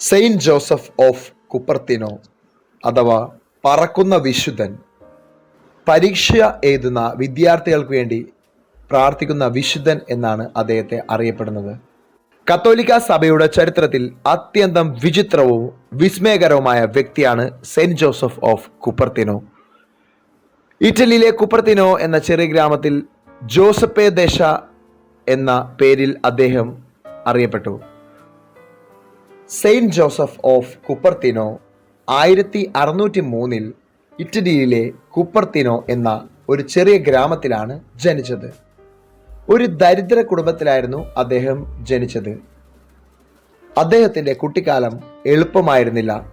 Saint Joseph of കുപ്പർത്തിനോ അഥവാ പറക്കുന്ന വിശുദ്ധൻ പരീക്ഷ എഴുതുന്ന വിദ്യാർത്ഥികൾക്ക് വേണ്ടി പ്രാർത്ഥിക്കുന്ന വിശുദ്ധൻ എന്നാണ് അദ്ദേഹത്തെ അറിയപ്പെടുന്നത്. കത്തോലിക്ക സഭയുടെ ചരിത്രത്തിൽ അത്യന്തം വിചിത്രവും വിസ്മയകരവുമായ വ്യക്തിയാണ് സെയിന്റ് ജോസഫ് ഓഫ് കുപ്പർത്തിനോ. ഇറ്റലിയിലെ കുപ്പർത്തിനോ എന്ന ചെറിയ ഗ്രാമത്തിൽ ജോസപ്പേ ദേശ എന്ന പേരിൽ അദ്ദേഹം അറിയപ്പെട്ടു. സെയിന്റ് ജോസഫ് ഓഫ് കുപ്പർത്തിനോ ആയിരത്തി അറുന്നൂറ്റി മൂന്നിൽ ഇറ്റലിയിലെ കുപ്പർത്തിനോ എന്ന ഒരു ചെറിയ ഗ്രാമത്തിലാണ് ജനിച്ചത്. ഒരു ദരിദ്ര കുടുംബത്തിലായിരുന്നു അദ്ദേഹം ജനിച്ചത്. അദ്ദേഹത്തിന്റെ കുട്ടിക്കാലം എളുപ്പമായിരുന്നില്ല.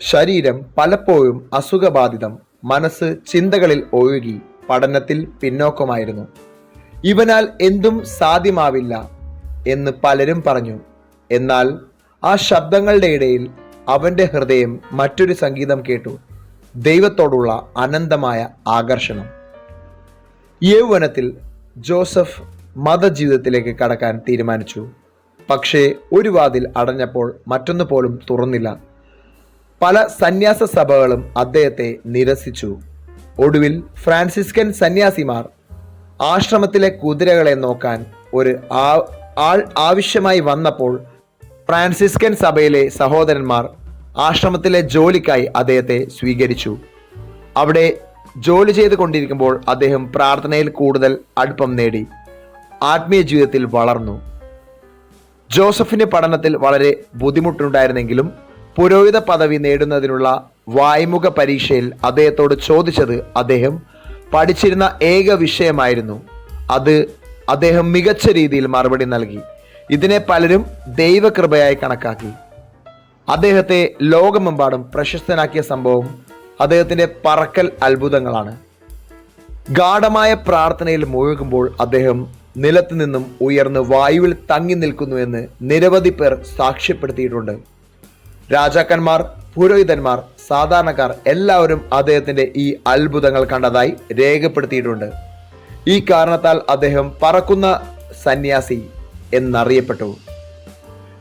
ശരീരം പലപ്പോഴും അസുഖബാധിതം മനസ്സ് ചിന്തകളിൽ ഒഴുകി പഠനത്തിൽ പിന്നോക്കമായിരുന്നു. ഇവനാൽ എന്തും സാധ്യമാവില്ല എന്ന് പലരും പറഞ്ഞു. എന്നാൽ ആ ശബ്ദങ്ങളുടെ ഇടയിൽ അവന്റെ ഹൃദയം മറ്റൊരു സംഗീതം കേട്ടു. ദൈവത്തോടുള്ള അനന്തമായ ആകർഷണം. യൗവനത്തിൽ ജോസഫ് മതജീവിതത്തിലേക്ക് കടക്കാൻ തീരുമാനിച്ചു. പക്ഷേ ഒരു വാതിൽ അടഞ്ഞപ്പോൾ മറ്റൊന്നു പോലും തുറന്നില്ല. പല സന്യാസ സഭകളും അദ്ദേഹത്തെ നിരസിച്ചു. ഒടുവിൽ ഫ്രാൻസിസ്കൻ സന്യാസിമാർ ആശ്രമത്തിലെ കുതിരകളെ നോക്കാൻ ഒരു ആൾ ആവശ്യമായി വന്നപ്പോൾ ഫ്രാൻസിസ്കൻ സഭയിലെ സഹോദരന്മാർ ആശ്രമത്തിലെ ജോലിക്കായി അദ്ദേഹത്തെ സ്വീകരിച്ചു. അവിടെ ജോലി ചെയ്തു കൊണ്ടിരിക്കുമ്പോൾ അദ്ദേഹം പ്രാർത്ഥനയിൽ കൂടുതൽ അടുപ്പം നേടി. ആത്മീയ ജീവിതത്തിൽ വളർന്നു. ജോസഫിന്റെ പഠനത്തിൽ വളരെ ബുദ്ധിമുട്ടുണ്ടായിരുന്നെങ്കിലും പുരോഹിത പദവി നേടുന്നതിനുള്ള വായ്മുഖ പരീക്ഷയിൽ അദ്ദേഹത്തോട് ചോദിച്ചത് അദ്ദേഹം പഠിച്ചിരുന്ന ഏക വിഷയമായിരുന്നു. അത് അദ്ദേഹം മികച്ച രീതിയിൽ മറുപടി നൽകി. ഇതിനെ പലരും ദൈവകൃപയായി കണക്കാക്കി. അദ്ദേഹത്തെ ലോകമെമ്പാടും പ്രശസ്തനാക്കിയ സംഭവം അദ്ദേഹത്തിന്റെ പറക്കൽ അത്ഭുതങ്ങളാണ്. ഗാഠമായ പ്രാർത്ഥനയിൽ മുഴുകുമ്പോൾ അദ്ദേഹം നിലത്തു നിന്നും ഉയർന്ന് വായുവിൽ തങ്ങി നിൽക്കുന്നുവെന്ന് നിരവധി പേർ സാക്ഷ്യപ്പെടുത്തിയിട്ടുണ്ട്. രാജാക്കന്മാർ പുരോഹിതന്മാർ സാധാരണക്കാർ എല്ലാവരും അദ്ദേഹത്തിന്റെ ഈ അത്ഭുതങ്ങൾ കണ്ടതായി രേഖപ്പെടുത്തിയിട്ടുണ്ട്. ഈ കാരണത്താൽ അദ്ദേഹം പറക്കുന്ന സന്യാസി എന്നറിയപ്പെട്ടു.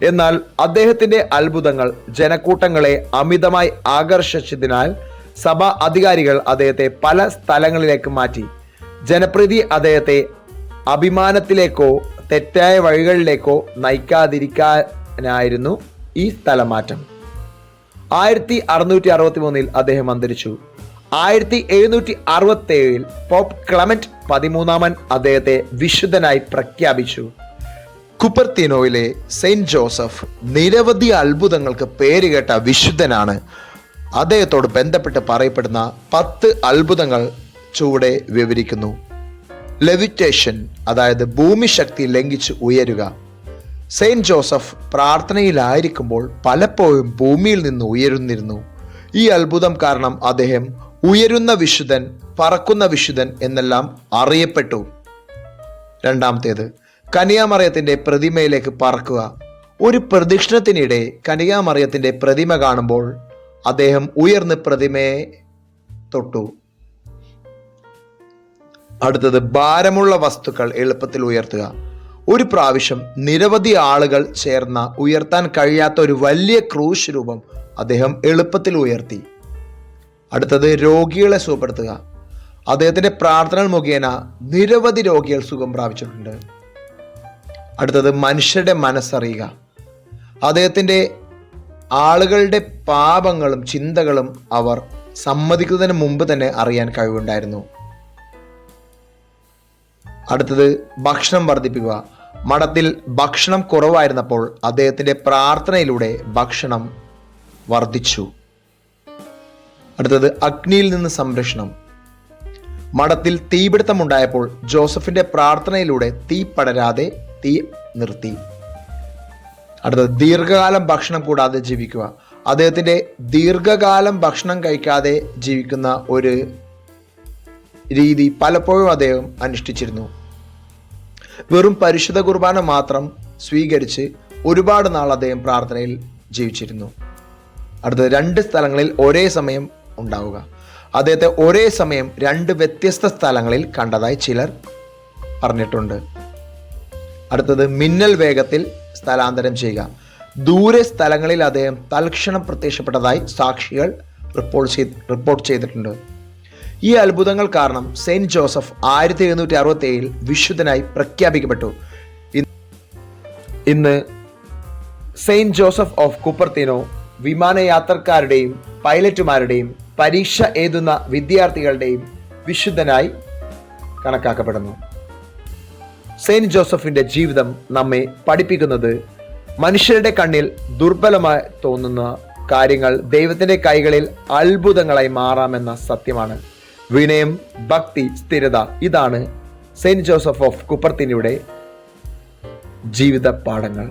എന്നാൽ അദ്ദേഹത്തിന്റെ അത്ഭുതങ്ങൾ ജനക്കൂട്ടങ്ങളെ അമിതമായി ആകർഷിച്ചതിനാൽ സഭാ അധികാരികൾ അദ്ദേഹത്തെ പല സ്ഥലങ്ങളിലേക്ക് മാറ്റി. ജനപ്രീതി അദ്ദേഹത്തെ അഭിമാനത്തിലേക്കോ തെറ്റായ വഴികളിലേക്കോ നയിക്കാതിരിക്കാനായിരുന്നു ഈ സ്ഥലമാറ്റം. ആയിരത്തി അറുന്നൂറ്റി അറുപത്തി മൂന്നിൽ അദ്ദേഹം അന്തരിച്ചു. ആയിരത്തി എഴുന്നൂറ്റി അറുപത്തി ഏഴിൽ പോപ്പ് ക്ലമറ്റ് പതിമൂന്നാമൻ അദ്ദേഹത്തെ വിശുദ്ധനായി പ്രഖ്യാപിച്ചു. കുപ്പർത്തിനോയിലെ സെയിന്റ് ജോസഫ് നിരവധി അത്ഭുതങ്ങൾക്ക് പേരുകേട്ട വിശുദ്ധനാണ്. അദ്ദേഹത്തോട് ബന്ധപ്പെട്ട് പറയപ്പെടുന്ന പത്ത് അത്ഭുതങ്ങൾ ചുവടെ വിവരിക്കുന്നു. ലെവിറ്റേഷൻ അതായത് ഭൂമിശക്തി ലംഘിച്ച് ഉയരുക. സെയിന്റ് ജോസഫ് പ്രാർത്ഥനയിലായിരിക്കുമ്പോൾ പലപ്പോഴും ഭൂമിയിൽ നിന്ന് ഉയരുന്നിരുന്നു. ഈ അത്ഭുതം കാരണം അദ്ദേഹം ഉയരുന്ന വിശുദ്ധൻ പറക്കുന്ന വിശുദ്ധൻ എന്നെല്ലാം അറിയപ്പെട്ടു. രണ്ടാമത്തേത് കനിയാമറിയത്തിന്റെ പ്രതിമയിലേക്ക് പറക്കുക. ഒരു പ്രദക്ഷിണത്തിനിടെ കനിയാമറിയത്തിന്റെ പ്രതിമ കാണുമ്പോൾ അദ്ദേഹം ഉയർന്ന് പ്രതിമയെ തൊട്ടു. അടുത്തത് ഭാരമുള്ള വസ്തുക്കൾ എളുപ്പത്തിൽ ഉയർത്തുക. ഒരു പ്രാവശ്യം നിരവധി ആളുകൾ ചേർന്ന ഉയർത്താൻ കഴിയാത്ത ഒരു വലിയ ക്രൂശ് രൂപം അദ്ദേഹം എളുപ്പത്തിൽ ഉയർത്തി. അടുത്തത് രോഗികളെ സുഖപ്പെടുത്തുക. അദ്ദേഹത്തിന്റെ പ്രാർത്ഥനകൾ മുഖേന നിരവധി രോഗികൾ സുഖം പ്രാപിച്ചിട്ടുണ്ട്. അടുത്തത് മനുഷ്യരുടെ മനസ്സറിയുക. അദ്ദേഹത്തിന്റെ ആളുകളുടെ പാപങ്ങളും ചിന്തകളും അവർ സമ്മതിക്കുന്നതിന് മുമ്പ് തന്നെ അറിയാൻ കഴിവുണ്ടായിരുന്നു. അടുത്തത് ഭക്ഷണം വർദ്ധിപ്പിക്കുക. മഠത്തിൽ ഭക്ഷണം കുറവായിരുന്നപ്പോൾ അദ്ദേഹത്തിന്റെ പ്രാർത്ഥനയിലൂടെ ഭക്ഷണം വർദ്ധിച്ചു. അടുത്തത് അഗ്നിയിൽ നിന്ന് സംരക്ഷണം. മഠത്തിൽ തീപിടുത്തമുണ്ടായപ്പോൾ ജോസഫിന്റെ പ്രാർത്ഥനയിലൂടെ തീ പടരാതെ തീ നിർത്തി. അടുത്തത് ദീർഘകാലം ഭക്ഷണം കൂടാതെ ജീവിക്കുക. അദ്ദേഹത്തിന്റെ ദീർഘകാലം ഭക്ഷണം കഴിക്കാതെ ജീവിക്കുന്ന ഒരു രീതി പലപ്പോഴും അദ്ദേഹം അനുഷ്ഠിച്ചിരുന്നു. വെറും പരിശുദ്ധ കുർബാന മാത്രം സ്വീകരിച്ച് ഒരുപാട് നാൾ അദ്ദേഹം പ്രാർത്ഥനയിൽ ജീവിച്ചിരുന്നു. അടുത്തത് രണ്ട് സ്ഥലങ്ങളിൽ ഒരേ സമയം ഉണ്ടാവുക. അദ്ദേഹത്തെ ഒരേ സമയം രണ്ട് വ്യത്യസ്ത സ്ഥലങ്ങളിൽ കണ്ടതായി ചിലർ പറഞ്ഞിട്ടുണ്ട്. അടുത്തത് മിന്നൽ വേഗത്തിൽ സ്ഥലാന്തരം ചെയ്യുക. ദൂരെ സ്ഥലങ്ങളിൽ അദ്ദേഹം തൽക്ഷണം പ്രത്യക്ഷപ്പെട്ടതായി സാക്ഷികൾ റിപ്പോർട്ട് ചെയ്ത് റിപ്പോർട്ട് ചെയ്തിട്ടുണ്ട്. ഈ അത്ഭുതങ്ങൾ കാരണം സെയിന്റ് ജോസഫ് ആയിരത്തി എഴുന്നൂറ്റി അറുപത്തി ഏഴിൽ വിശുദ്ധനായി പ്രഖ്യാപിക്കപ്പെട്ടു. ഇന്ന് സെയിന്റ് ജോസഫ് ഓഫ് കുപ്പർത്തിനോ വിമാനയാത്രക്കാരുടെയും പൈലറ്റുമാരുടെയും പരീക്ഷ എഴുതുന്ന വിദ്യാർത്ഥികളുടെയും വിശുദ്ധനായി കണക്കാക്കപ്പെടുന്നു. സെയിന്റ് ജോസഫിന്റെ ജീവിതം നമ്മെ പഠിപ്പിക്കുന്നത് മനുഷ്യരുടെ കണ്ണിൽ ദുർബലമായി തോന്നുന്ന കാര്യങ്ങൾ ദൈവത്തിന്റെ കൈകളിൽ അത്ഭുതങ്ങളായി മാറാമെന്ന സത്യമാണ്. വിനയം ഭക്തി സ്ഥിരത ഇതാണ് സെയിന്റ് ജോസഫ് ഓഫ് കുപ്പർത്തിനിയുടെ ജീവിത പാഠങ്ങൾ.